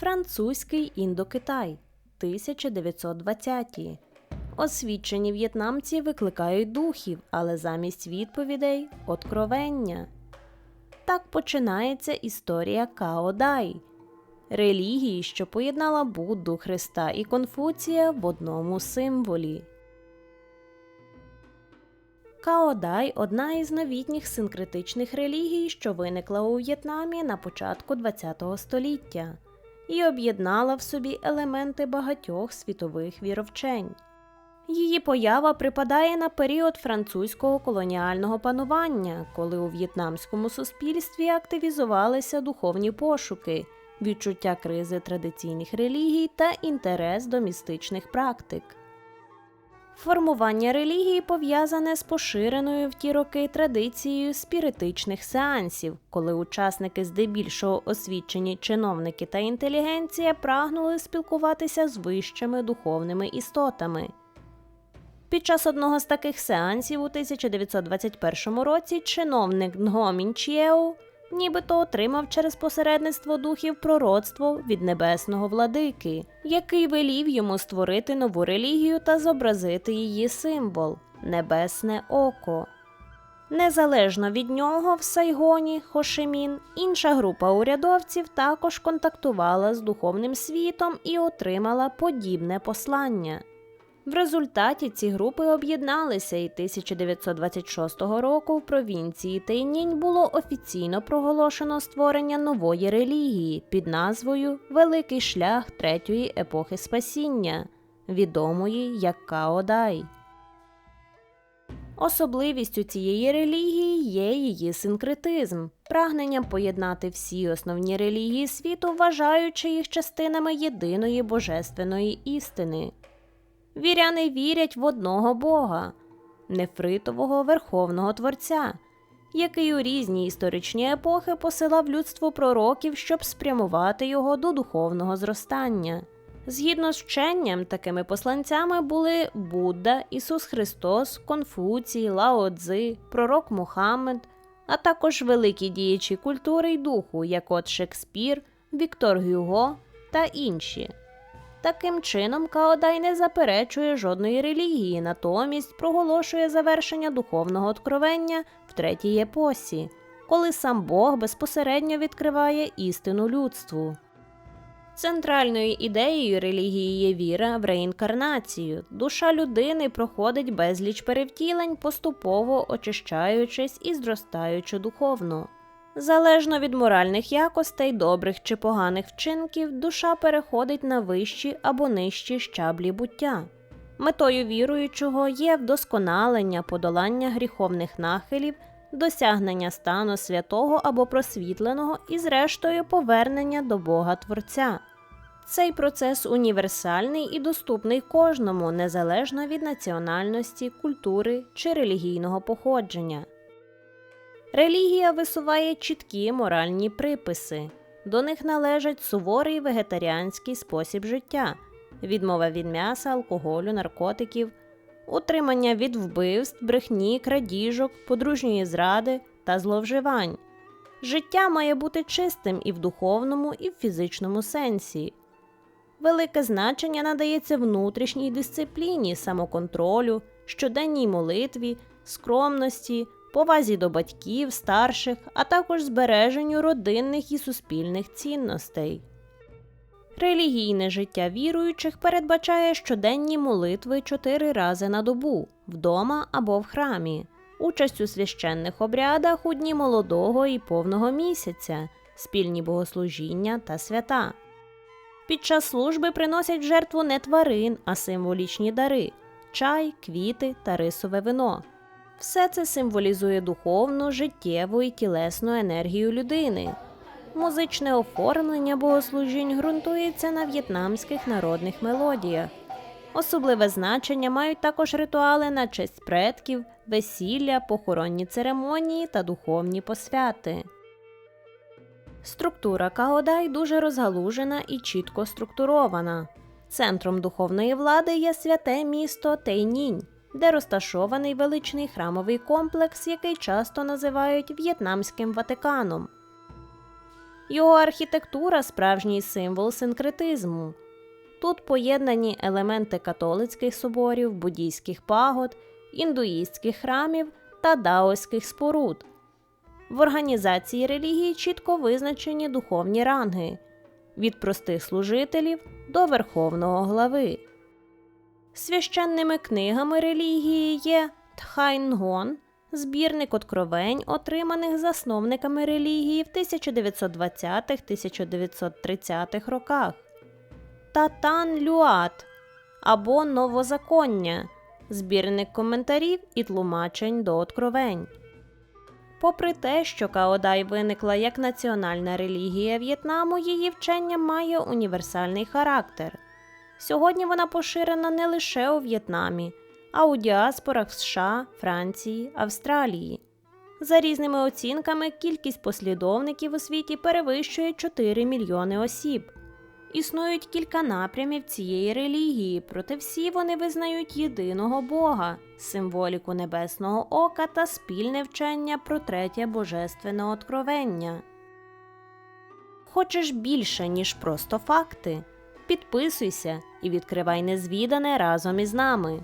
Французький індокитай 1920. Освічені в'єтнамці викликають духів, але замість відповідей откровення. Так починається історія Каодай релігії, що поєднала Будду, Христа і Конфуція в одному символі. Каодай одна із новітніх синкретичних релігій, що виникла у В'єтнамі на початку ХХ століття, і об'єднала в собі елементи багатьох світових віровчень. Її поява припадає на період французького колоніального панування, коли у в'єтнамському суспільстві активізувалися духовні пошуки, відчуття кризи традиційних релігій та інтерес до містичних практик. Формування релігії пов'язане з поширеною в ті роки традицією спіритичних сеансів, коли учасники здебільшого освічені чиновники та інтелігенція прагнули спілкуватися з вищими духовними істотами. Під час одного з таких сеансів у 1921 році чиновник Нгомін Чєу нібито отримав через посередництво духів пророцтво від небесного владики, який велів йому створити нову релігію та зобразити її символ небесне око. Незалежно від нього, в Сайгоні Хошимін інша група урядовців також контактувала з духовним світом і отримала подібне послання. В результаті ці групи об'єдналися, і 1926 року в провінції Тейнінь було офіційно проголошено створення нової релігії під назвою Великий шлях третьої епохи спасіння, відомої як Каодай. Особливістю цієї релігії є її синкретизм, прагненням поєднати всі основні релігії світу, вважаючи їх частинами єдиної божественної істини. Віряни вірять в одного Бога, нефритового Верховного Творця, який у різні історичні епохи посилав людству пророків, щоб спрямувати його до духовного зростання. Згідно з вченням, такими посланцями були Будда, Ісус Христос, Конфуцій, Лао Цзи, Пророк Мухаммед, а також великі діячі культури й духу, як от Шекспір, Віктор Гюго та інші. Таким чином, Каодай не заперечує жодної релігії, натомість проголошує завершення духовного откровення в третій епосі, коли сам Бог безпосередньо відкриває істину людству. Центральною ідеєю релігії є віра в реінкарнацію. Душа людини проходить безліч перевтілень, поступово очищаючись і зростаючи духовно. Залежно від моральних якостей, добрих чи поганих вчинків, душа переходить на вищі або нижчі щаблі буття. Метою віруючого є вдосконалення, подолання гріховних нахилів, досягнення стану святого або просвітленого і, зрештою, повернення до Бога Творця. Цей процес універсальний і доступний кожному, незалежно від національності, культури чи релігійного походження. Релігія висуває чіткі моральні приписи. До них належать суворий вегетаріанський спосіб життя, відмова від м'яса, алкоголю, наркотиків, утримання від вбивств, брехні, крадіжок, подружньої зради та зловживань. Життя має бути чистим і в духовному, і в фізичному сенсі. Велике значення надається внутрішній дисципліні, самоконтролю, щоденній молитві, скромності повазі до батьків, старших, а також збереженню родинних і суспільних цінностей. Релігійне життя віруючих передбачає щоденні молитви чотири рази на добу вдома або в храмі, участь у священних обрядах у дні молодого і повного місяця, спільні богослужіння та свята. Під час служби приносять жертву не тварин, а символічні дари чай, квіти та рисове вино. Все це символізує духовну, життєву і тілесну енергію людини. Музичне оформлення богослужінь ґрунтується на в'єтнамських народних мелодіях. Особливе значення мають також ритуали на честь предків, весілля, похоронні церемонії та духовні посвяти. Структура Каодай дуже розгалужена і чітко структурована. Центром духовної влади є святе місто Тейнінь де розташований величний храмовий комплекс, який часто називають В'єтнамським Ватиканом. Його архітектура справжній символ синкретизму. Тут поєднані елементи католицьких соборів, буддійських пагод, індуїстських храмів та даоських споруд. В організації релігії чітко визначені духовні ранги від простих служителів до верховного глави. Священними книгами релігії є Тхайнгон, збірник откровень, отриманих засновниками релігії в 1920-1930-х роках, та Тан Люат або Новозаконня, збірник коментарів і тлумачень до откровень. Попри те, що Каодай виникла як національна релігія В'єтнаму, її вчення має універсальний характер. Сьогодні вона поширена не лише у В'єтнамі, а у діаспорах США, Франції, Австралії. За різними оцінками, кількість послідовників у світі перевищує 4 мільйони осіб. Існують кілька напрямів цієї релігії, проте всі вони визнають єдиного Бога, символіку небесного ока та спільне вчення про третє божественне откровення. Хочеш більше, ніж просто факти? Підписуйся і відкривай незвідане разом із нами.